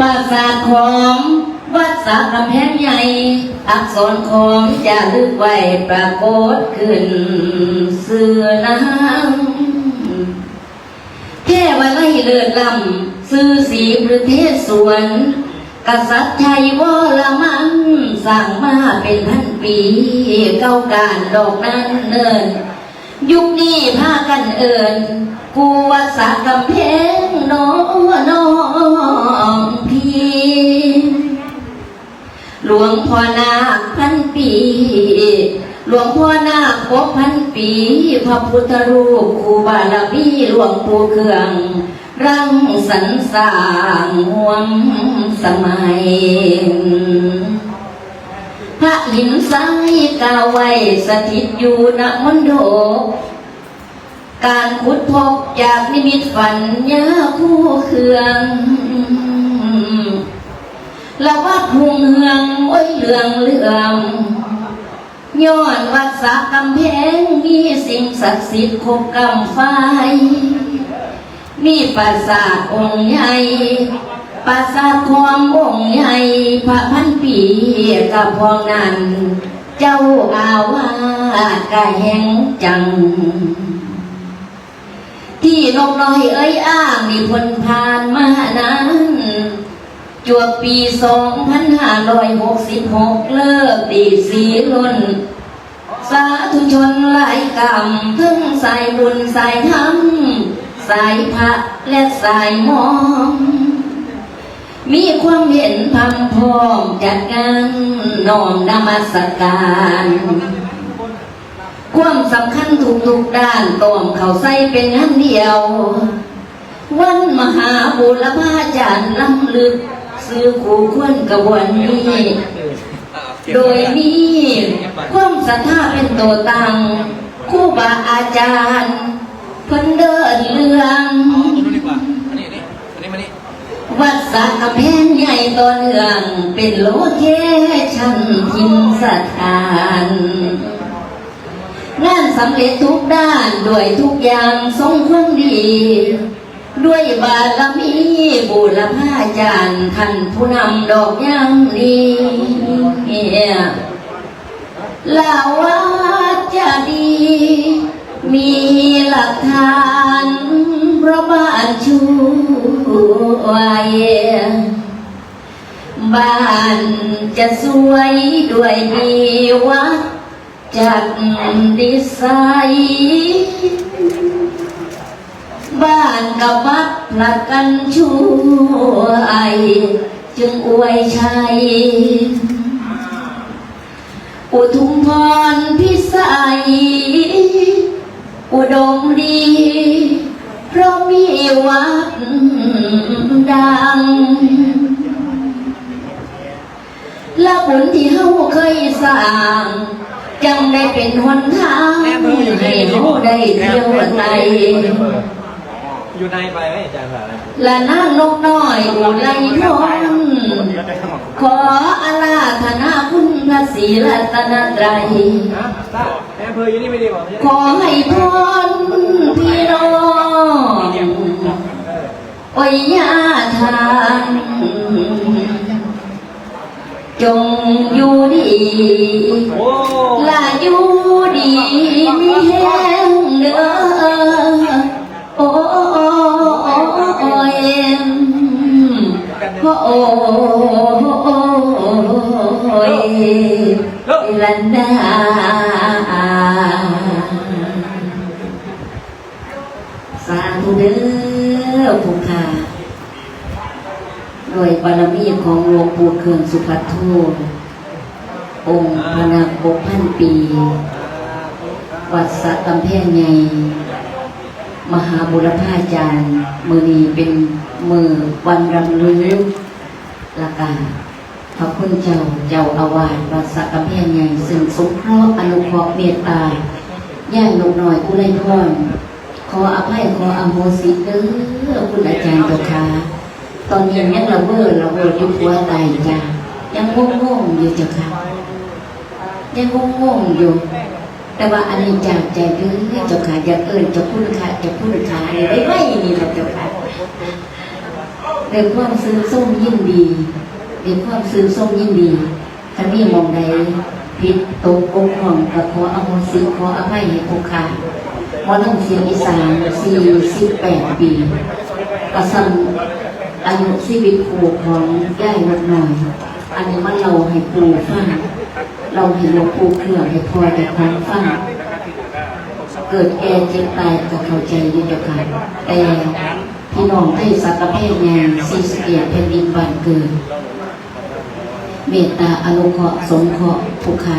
ปราสาทของวัดสากำแพงใหญ่ อักษรของจะลึกไว้ปรากฏขึ้นเสือน้ำเทวไล่เลือดลำซื้อสีประเทศสวน กษัตริย์ไทยวรมันสั่งมาเป็นพันปี เก้าการดอกนั้นเนิน ยุคนี้พากันเอินกูว่าสากำแพงน้องน้อง หลวงพ่อนาคพันปี หลวงพ่อนาคครบพันปี พระพุทธรูปครูบาลมีหลวงปู่เครื่อง รังสรรค์สร้างห่วงสมัย พระหินซ้ายกาวไว้สถิตอยู่ณมณฑปการขุดพบจากนิมิตฝันยาคู่เครื่อง ละวัดหุงเฮืองโอ้ยเหลืองเหลืองย้อนวัดสากำแพงมีสิ่งศักดิ์สิทธิ์คบกำไฟ มีปราสาทองค์ใหญ่ปราสาทความองค์ใหญ่พระพันปีกับพองนั้น เจ้าอาวาสกะแห่งจัง ที่นกน้อยเอ้ยอ้างมีพลผ่านมานั้น จวบปี 2566 เลิกตีสีล้นสาธุชนหลายกรรมทึงสายบุญสายธรรมสายพระและสายมอง มีความเห็นพังพร้อมจัดงานน้อมนมัสการ ความสำคัญทุกๆด้านต้อมเข้าใส่เป็นงานเดียว วันมหาบุรพาจารย์ล้ำลึก ซื้อคู่ควรกระบวนนี้ โดยมีความศรัทธาเป็นตัวตังคู่บาอาจารย์เพิ่นเดินเรื่องเอาตรงนู้นดีกว่าอันนี้นี่อันนี้มานี่วัดสากำแพงใหญ่ต่อเนื่องเป็นโลเคชั่นทิมสถานงานสำเร็จทุกด้านด้วยทุกอย่างทรงความดี ด้วยบารมี บุรพาจารย์ท่านผู้นำดอกย่างนี้ลาว่าจะดี มีหลักฐานพระบ้านช่วยบ้านจะสวยด้วยมีวัดจัดดีไซน์ บ้านกับวัดพลัดกันช่วยจึงอวยชัยอุทุมพรพิสัย อุดมดี เพราะมีวัดดังและบุญที่เฮาเคยสร้างจังได้เป็นหนทางให้เฮาได้เที่ยวใน อยู่ในไปไหมอาจารย์แบบอะไรและนางนกน้อยอุไรพรขออาราธนาคุณพระศรีรัตนตรัยนะตาแอมเพออยู่นี่ไม่ดีกว่าไม่ขอให้พรพี่น้องโอ้ยยาทานจงอยู่ดีโอ้ลาอยู่ดีมีแห้งเด้อ โอ้ยลันดาสาธุเด้อผู้ค่าโดวยบารมีของหลวงปู่เคืองสุภัทโทองค์พระนาคกพันปี วัดสะกำแพงใหญ่ มหาบุรพาจารย์ มือนีเป็นมือวันรำลึกละกาพระคุณเจ้าเจ้าอาวาสวัดสะกำแพงใหญ่ซึ่งสงเคราะห์อนุเคราะห์เมตตาย่างนกน้อยอุไรพรขออภัยขออโหสิเด้อคุณอาจารย์เจ้าค่ะตอนนี้ยังระเบิดระเบิดอยุคหัวใจจ้ายังงงงอยู่จ้าค่ะยังงงงอยู่ แต่ว่าอันนี้จากใจเด้อ เจ้าค่ะอยากเอิญจ้าคุณค่ะจ้าคุณค่ะอะไรได้ไหมนี่แหละเจ้าค่ะเรียนความซื้อส้มยินดีเรียนความซื้อส้มยินดีถ้ามีหมองใดผิดตกบกพร่องก็ขออโหสิขออภัยให้ผู้ค้าหมอต้องเสียงอีสาน48ปีกระสันอายุชีวิตครูของย่ายลดหน่อย อันนี้มันเราให้ปูฟังเราให้หลวงปู่เครื่องให้พอแต่ความฟัง เกิดแก่เจ็บตายก็เข้าใจอยิ่งเดียวกันแต่พี่น้องที่สักกะเพศงานสีสเกียรติแผ่นดินบ้านเกิด เมตตาอนุเคราะห์สงเคราะห์ผู้ขา